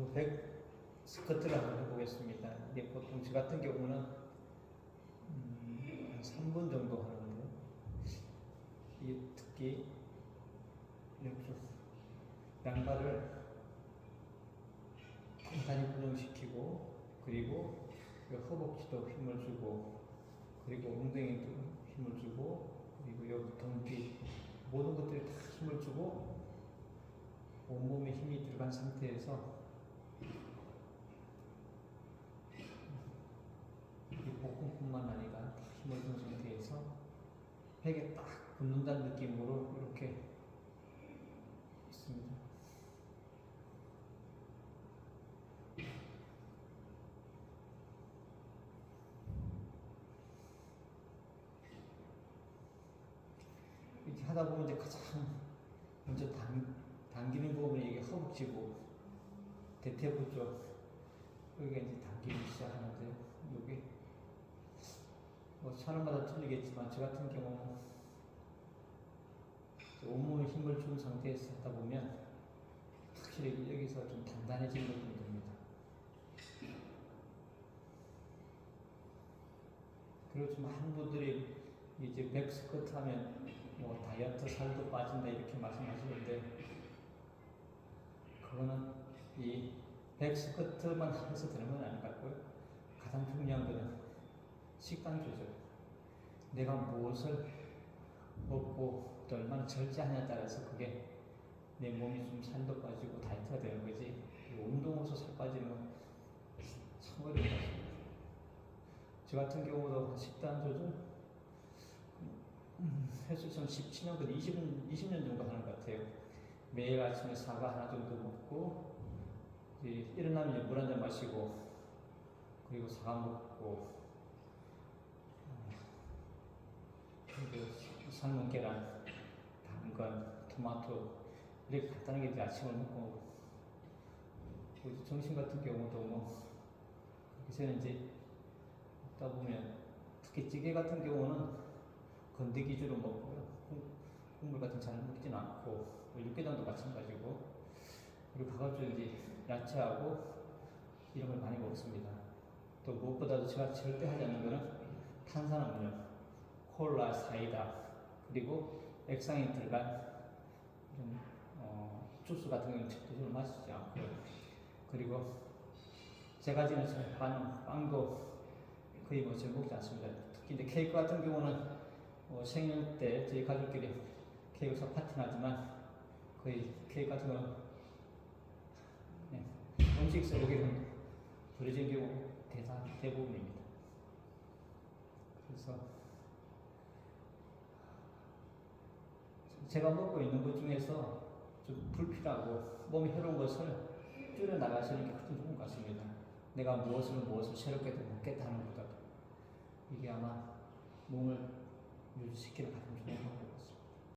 그100 스쿼트를 한번 해보겠습니다. 이게 보통 저 같은 경우는 음, 한 3분 정도 하는데 이 특히 이렇게 양발을 단단히 고정시키고 그리고 그 허벅지도 힘을 주고 그리고 엉덩이도 힘을 주고 그리고 여기 덩뒤 모든 것들이 다 힘을 주고 온몸에 힘이 들어간 상태에서 이 복근뿐만 아니라 다 힘을 준 상태에서 팩에 딱 붙는다는 느낌으로 이렇게 있습니다. 이렇게 하다 보면 이제 가장 먼저 당, 당기는 부분이 이게 허벅지고 대퇴부 쪽 여기가 이제 당기기 시작하는데 여기 뭐 사람마다 틀리겠지만 저 같은 경우는 온몸에 힘을 준 상태에서 하다 보면 확실히 여기서 좀 단단해지는 느낌이 듭니다. 좀 많은 분들이 이제 백 스쿼트 하면 뭐 다이어트 살도 빠진다 이렇게 말씀하시는데 그거는 이 백스쿼트만 해서 되는 건 아닌 것 같고요. 가장 중요한 거는 식단 조절. 내가 무엇을 먹고 또 얼마나 절제하냐에 따라서 그게 내 몸이 좀 살도 빠지고 다이어트가 되는 거지. 운동해서 살 빠지는 건참 어려운 것 같습니다. 저 같은 경우도 식단 조절 음, 횟수선 17년, 근 20, 20년 정도 하는 것 같아요. 매일 아침에 사과 하나 정도 먹고, 일어나면 물 한 잔 마시고, 그리고 사과 먹고, 삶은 계란, 당근, 토마토, 이렇게 간단하게 이제 아침을 먹고, 그리고 점심 같은 경우도 뭐, 그래서 이제 먹다 보면, 특히 찌개 같은 경우는 건더기 위주로 먹고요. 국- 국물 같은 잘 먹지는 않고 뭐 육개장도 마찬가지고 그리고 가가지고 이제 야채하고 이런 걸 많이 먹습니다. 또 무엇보다도 제가 절대 하지 않는 거는 탄산음료, 콜라, 사이다 그리고 액상이 들어간 이런 어, 주스 같은 경우는 절대로 마시지 않고요. 그리고 제가 지는 빵, 빵도 거의 뭐잘 먹지 않습니다. 특히 이제 케이크 같은 경우는 어, 생일 때 저희 가족끼리 케이크 사 파티는 하지만 거의 케이크 같은 네, 음식 속에는 버려진 경우 대다 대부분입니다. 그래서 제가 먹고 있는 것 중에서 좀 불필요하고 몸에 해로운 것을 줄여 나가시는 게 훨씬 좋은 것 같습니다. 내가 무엇을 무엇을 새롭게 더 먹겠다 하는 것보다도 이게 아마 몸을 유지시키는 가장 좋은 방법